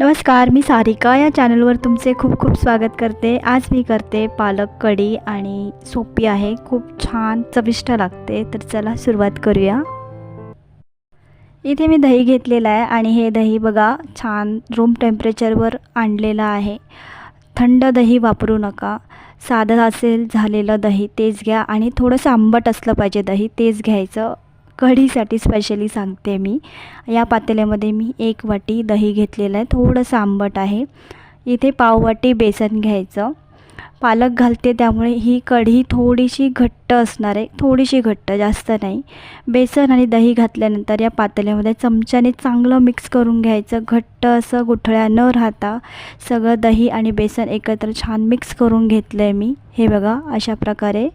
नमस्कार मी सारिका. या चॅनलवर तुमचे खूप खूप स्वागत करते. आज मी करते पालक कढी आणि सोपी आहे. खूप छान चविष्ट लागते. तर चला सुरुवात करूया. इथे मी दही घेतलेलं आहे आणि हे दही बघा छान रूम टेम्परेचरवर आणलेलं आहे. थंड दही वापरू नका. साधं असेल झालेलं दही तेच घ्या. आणि थोडंसं आंबट असलं पाहिजे दही तेच घ्यायचं. कढीसाठी स्पेशली सांगते मी. या पातेल्यामध्ये मी एक वाटी दही घेतलेलं आहे. थोडंसं आंबट आहे. इथे पाववाटी बेसन घ्यायचं. पालक घालते त्यामुळे ही कढी थोडीशी घट्ट असणार आहे. थोडीशी घट्ट जास्त नाही. बेसन आणि दही घातल्यानंतर या पातेल्यामध्ये चमच्याने चांगलं मिक्स करून घ्यायचं. घट्ट असं गुठळ्या न राहता सगळं दही आणि बेसन एकत्र छान मिक्स करून घेतलं आहे मी. हे बघा अशा प्रकारे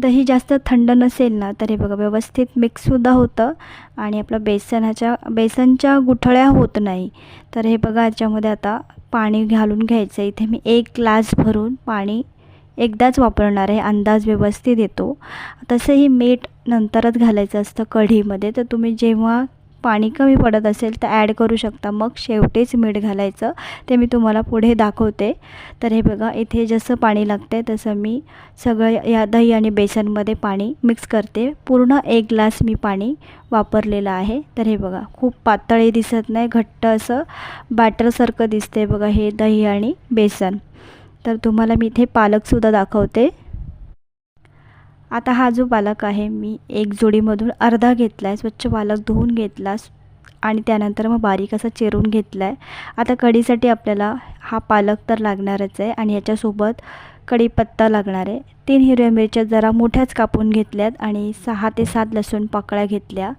दही जास्त थंड नसेल ना तर हे बघा व्यवस्थित मिक्ससुद्धा होतं आणि आपलं बेसनाच्या बेसनच्या गुठळ्या होत नाही. तर हे बघा याच्यामध्ये आता पाणी घालून घ्यायचं. इथे मी एक ग्लास भरून पाणी एकदाच वापरणार आहे. अंदाज व्यवस्थित येतो. तसंही मीठ नंतरच घालायचं असतं कढीमध्ये. तर तुम्ही जेव्हा पाणी कमी पडत असेल तर ॲड करू शकता. मग शेवटीच मीठ घालायचं. ते मी तुम्हाला पुढे दाखवते. तर हे बघा इथे जसं पाणी लागतं आहे तसं मी सगळं या दही आणि बेसनमध्ये पाणी मिक्स करते. पूर्ण एक ग्लास मी पाणी वापरलेलं आहे. तर हे बघा खूप पातळी दिसत नाही. घट्ट असं बॅटरसारखं दिसते बघा हे दही आणि बेसन. तर तुम्हाला मी इथे पालकसुद्धा दाखवते. आता हा जो पालक आहे मी एक जोडीमधून अर्धा घेतला आहे स्वच्छ पालक धुवून घेतला आणि त्यानंतर मग बारीक असा चिरून घेतला आहे आता कढीसाठी आपल्याला हा पालक तर लागणारच आहे आणि याच्यासोबत कढीपत्ता लागणार आहे. तीन हिरव्या मिरच्या जरा मोठ्याच कापून घेतल्यात आणि सहा ते सात लसूण पाकळ्या घेतल्या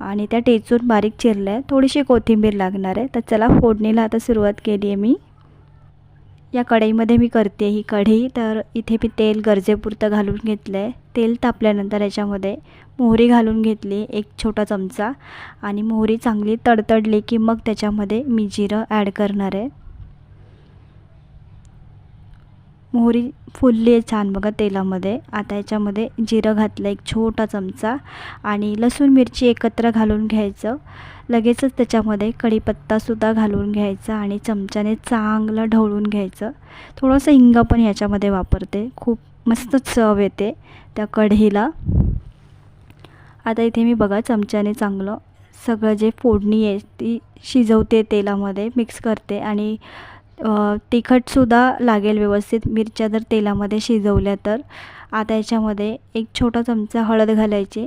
आणि त्या टेचून बारीक चिरल्या थोडीशी कोथिंबीर लागणार आहे. तर चला फोडणीला आता सुरुवात केली आहे मी. या कढईमध्ये मी करते ही कढी तर इथे मी तेल गरजेपुरतं घालून घेतलं आहे तेल तापल्यानंतर याच्यामध्ये मोहरी घालून घेतली एक छोटा चमचा. आणि मोहरी चांगली तडतडली की मग त्याच्यामध्ये मी जिरं ॲड करणार आहे. मोहरी फुलली आहे छान बघा तेलामध्ये. आता याच्यामध्ये जिरं घातलं एक छोटा चमचा आणि लसूण मिरची एकत्र घालून घ्यायचं. लगेचच त्याच्यामध्ये कढीपत्तासुद्धा घालून घ्यायचा आणि चमच्याने चांगलं ढवळून घ्यायचं. थोडंसं हिंग पण याच्यामध्ये वापरते. खूप मस्त चव येते त्या कढीला आता इथे मी बघा चमच्याने चांगलं सगळं जे फोडणी आहे ती शिजवते तेलामध्ये मिक्स करते आणि तिखटसुद्धा लागेल व्यवस्थित. मिरच्या जर तेलामध्ये शिजवल्या तर. आता याच्यामध्ये एक छोटा चमचा हळद घालायची.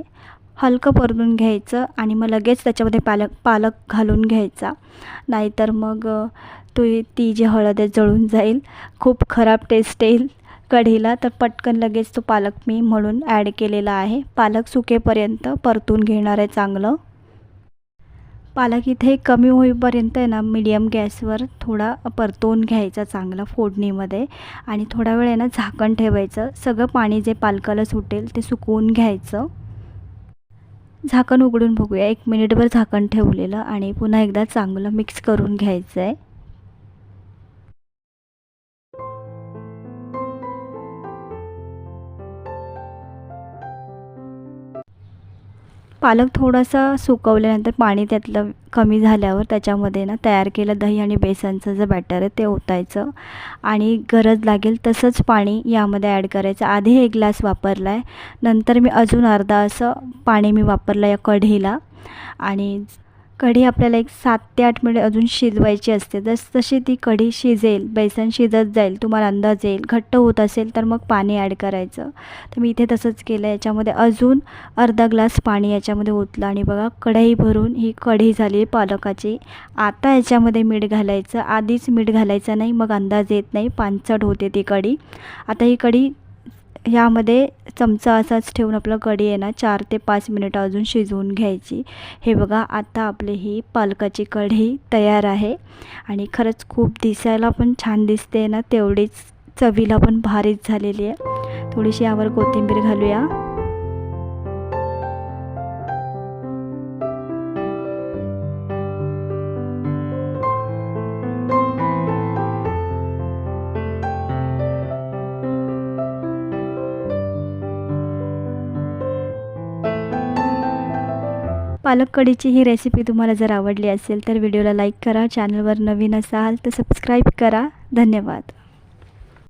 हलकं परतून घ्यायचं आणि मग लगेच त्याच्यामध्ये पालक पालक घालून घ्यायचा. नाहीतर मग तो ती जी हळद आहे जळून जाईल. खूप खराब टेस्ट येईल कढीला. तर पटकन लगेच तो पालक मी म्हणून ॲड केलेला आहे. पालक सुकेपर्यंत परतून घेणार आहे चांगलं. पालक इथे कमी होईपर्यंत आहे ना मीडियम गॅसवर थोडा परतवून घ्यायचा चांगला फोडणीमध्ये. आणि थोडा वेळ आहे ना झाकण ठेवायचं. सगळं पाणी जे पालकाला सुटेल ते सुकवून घ्यायचं. झाकण उघडून बघूया. एक मिनिटभर झाकण ठेवलेलं आणि पुन्हा एकदा चांगलं मिक्स करून घ्यायचं आहे पालक थोडासा सुकवल्यानंतर पाणी त्यातलं कमी झाल्यावर त्याच्यामध्ये ना तयार केलं दही आणि बेसनचं जे बॅटर आहे ते ओतायचं. आणि गरज लागेल तसंच पाणी यामध्ये ॲड करायचं. आधी एक ग्लास वापरला आहे नंतर मी अजून अर्धा असं पाणी मी वापरलं या कढीला आणि कढी आपल्याला एक सात ते आठ मिनिट अजून शिजवायची असते. जस तशी ती कढी शिजेल बेसन शिजत जाईल तुम्हाला अंदाज येईल घट्ट होत असेल तर मग पाणी ॲड करायचं. तर मी इथे तसंच केलं. याच्यामध्ये अजून अर्धा ग्लास पाणी याच्यामध्ये ओतलं आणि बघा कढई भरून ही कढी झाली पालकाची. आता याच्यामध्ये मीठ घालायचं. आधीच मीठ घालायचं नाही मग अंदाज येत नाही. पानचट होते ती कढी. आता ही कढी ह्यामध्ये चमचा असाच ठेवून आपलं कढी आहे ना चार ते पाच मिनिटं अजून शिजवून घ्यायची. हे बघा आता आपली ही पालकाची कढी तयार आहे. आणि खरंच खूप दिसायला पण छान दिसते ना तेवढीच चवीला पण भारीच झालेली आहे. थोडीशी यावर कोथिंबीर घालूया. पालक कढीची ही रेसिपी तुम्हाला जर आवडली असेल तर व्हिडिओला लाईक करा चॅनलवर नवीन असाल तर सबस्क्राईब करा. धन्यवाद.